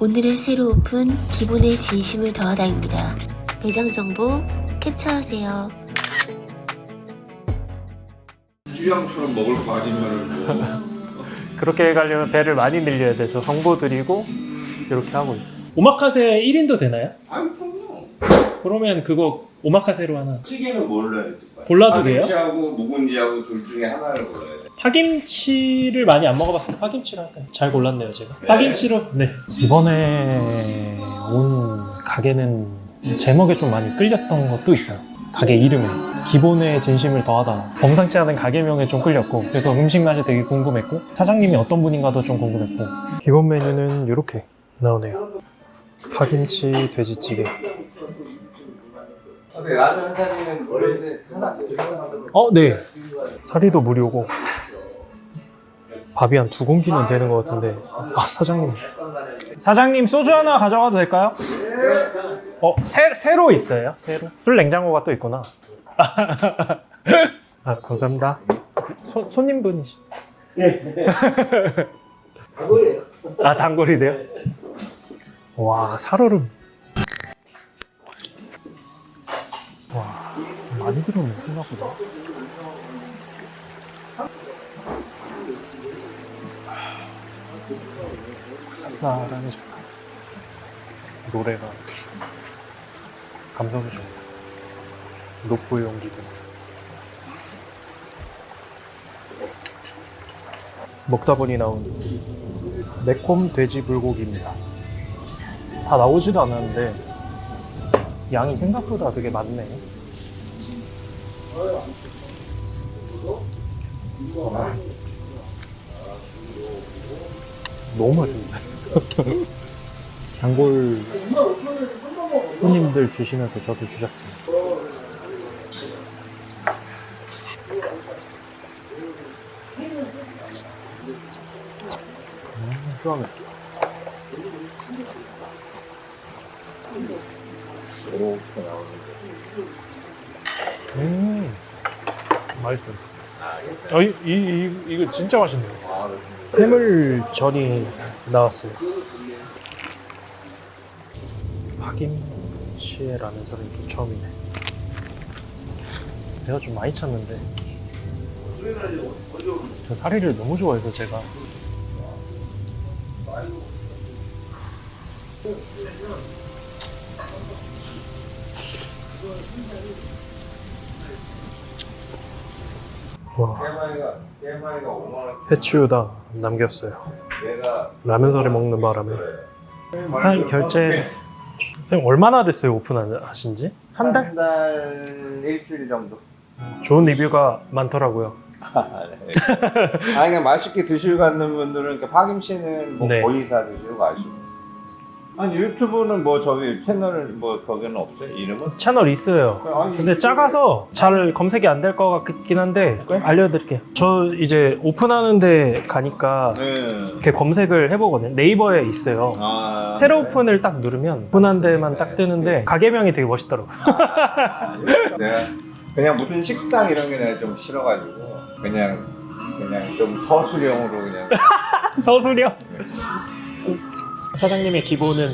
오늘은 새로 오픈 기본의 진심을 더하다입니다. 매장 정보 캡처하세요. 찌량처럼 먹을 거 아니면 뭐 그렇게 가려면 배를 많이 늘려야 돼서 정보 드리고 이렇게 하고 있어요. 오마카세 1인도 되나요? 아니 그럼요 그러면 그거 오마카세로 하나. 찌개는 뭘로 해야 될 거야? 골라도 돼요? 파김치하고 묵은지하고 둘 중에 하나를 골라야 돼 파김치를 많이 안 먹어봤어요. 파김치로 할까요? 잘 골랐네요, 제가. 파김치로? 네. 이번에 온 가게는 제목에 좀 많이 끌렸던 것도 있어요. 가게 이름에. 기본의 진심을 더하다. 범상치 않은 가게명에 좀 끌렸고, 그래서 음식 맛이 되게 궁금했고, 사장님이 어떤 분인가도 좀 궁금했고. 기본 메뉴는 이렇게 나오네요. 파김치 돼지찌개. 라면 한 하나 어, 네. 사리도 무료고. 밥이 한 두 공기는 되는 것 같은데. 아, 사장님. 사장님, 소주 하나 가져가도 될까요? 어, 새, 새로 있어요? 새로? 술 냉장고가 또 있구나. 아, 감사합니다. 손, 손님분이시. 아, 단골이세요? 와, 살얼음. 와, 많이 들어오네, 생각보다. 쌉쌀하니 좋다. 노래가 감성이 좋다. 녹보 용기도. 먹다 보니 나온 매콤 돼지 불고기입니다. 다 나오지도 않았는데 양이 생각보다 되게 많네. 와. 너무 맛있는데. 단골 손님들 주시면서 저도 주셨어요. 음. 음, 맛있어요. 어, 이, 이, 이, 이거 진짜 맛있네요. 해물전이 나왔어요. 파김치에 라면 사리는 또 처음이네. 내가 좀 많이 찾는데. 저 사리를 너무 좋아해서 제가. 와, 깨마이가 깨마이가 5만 원 해치우다 남겼어요. 라면 사리 먹는 바람에. 사장님 결제 선생님 얼마나 됐어요 오픈하신 지? 한 달? 한 달 일주일 정도. 좋은 리뷰가 많더라고요 아 그냥 맛있게 드시고 가는 분들은 그러니까 파김치는 뭐 네. 거의 다 드시고 가시고. 아니 유튜브는 뭐 저기 채널 뭐 거기는 없어요? 이름은? 채널 있어요. 아니, 근데 작아서 잘 검색이 안 될 것 같긴 한데 알려드릴게요. 저 이제 오픈하는데 가니까 네. 이렇게 검색을 해보거든요. 네이버에 있어요. 아, 새로 오픈을 딱 누르면 오픈한 데만 딱 뜨는데 가게명이 되게 멋있더라고요. 내가 그냥 무슨 식당 이런 게 내가 좀 싫어가지고 그냥 그냥 좀 서술형으로 그냥. 서술이요? 사장님의 기본은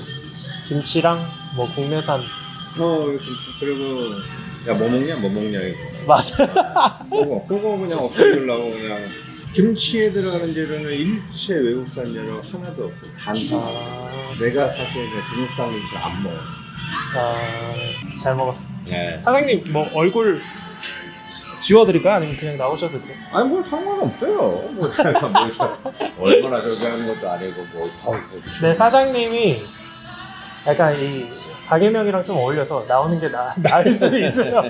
김치랑 뭐 국내산. 어 그리고 야 뭐 먹냐? 뭐 먹냐 이거. 맞아. 그거 그거 그냥 없애주려고 그냥. 김치에 들어가는 재료는 일체 외국산 재료 하나도 없어 단사. 내가 사실 그냥 중국산 김치를 안 먹어 아, 잘 먹었어. 네. 사장님 뭐 얼굴 지워드릴까요? 아니면 그냥 나오셔도 돼요? 아니 뭐 상관없어요. 뭐 제가 뭐 저- 얼마나 저기 하는 것도 아니고 뭐더 있어 네 사장님이 약간 이 가게명이랑 좀 어울려서 나오는 게 나, 나을 수도 있어요.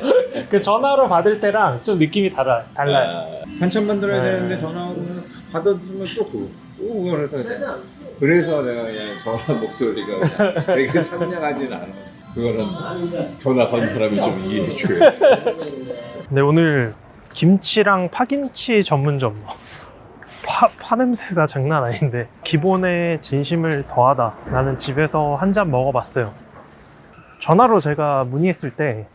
그 전화로 받을 때랑 좀 느낌이 달라, 달라요. 아, 한참 만들어야 네. 되는데 전화 오면 받아주면 또 그걸 해서 그냥 그래서 내가 그냥 전화 목소리가 그냥 되게 상냥하진 않아. 그거는 전화 건 사람이 좀 이해해줘야 돼 네 오늘 김치랑 파김치 전문점. 파, 파 냄새가 장난 아닌데 기본의 진심을 더하다 나는 집에서 한 잔 먹어봤어요. 전화로 제가 문의했을 때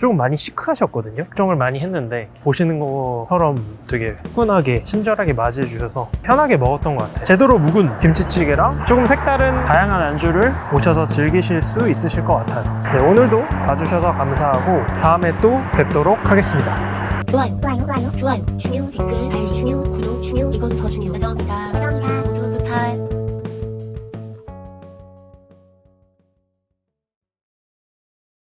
조금 많이 시크하셨거든요. 걱정을 많이 했는데 보시는 것처럼 되게 후끈하게 친절하게 맞이해 주셔서 편하게 먹었던 것 같아요. 제대로 묵은 김치찌개랑 조금 색다른 다양한 안주를 오셔서 즐기실 수 있으실 것 같아요. 네, 오늘도 봐주셔서 감사하고 다음에 또 뵙도록 하겠습니다. 좋아요, 좋아요, 좋아요, 좋아요, 중요, 댓글, 알림 중요, 구독 중요, 이건 더 중요하죠. 감사합니다. 감사합니다.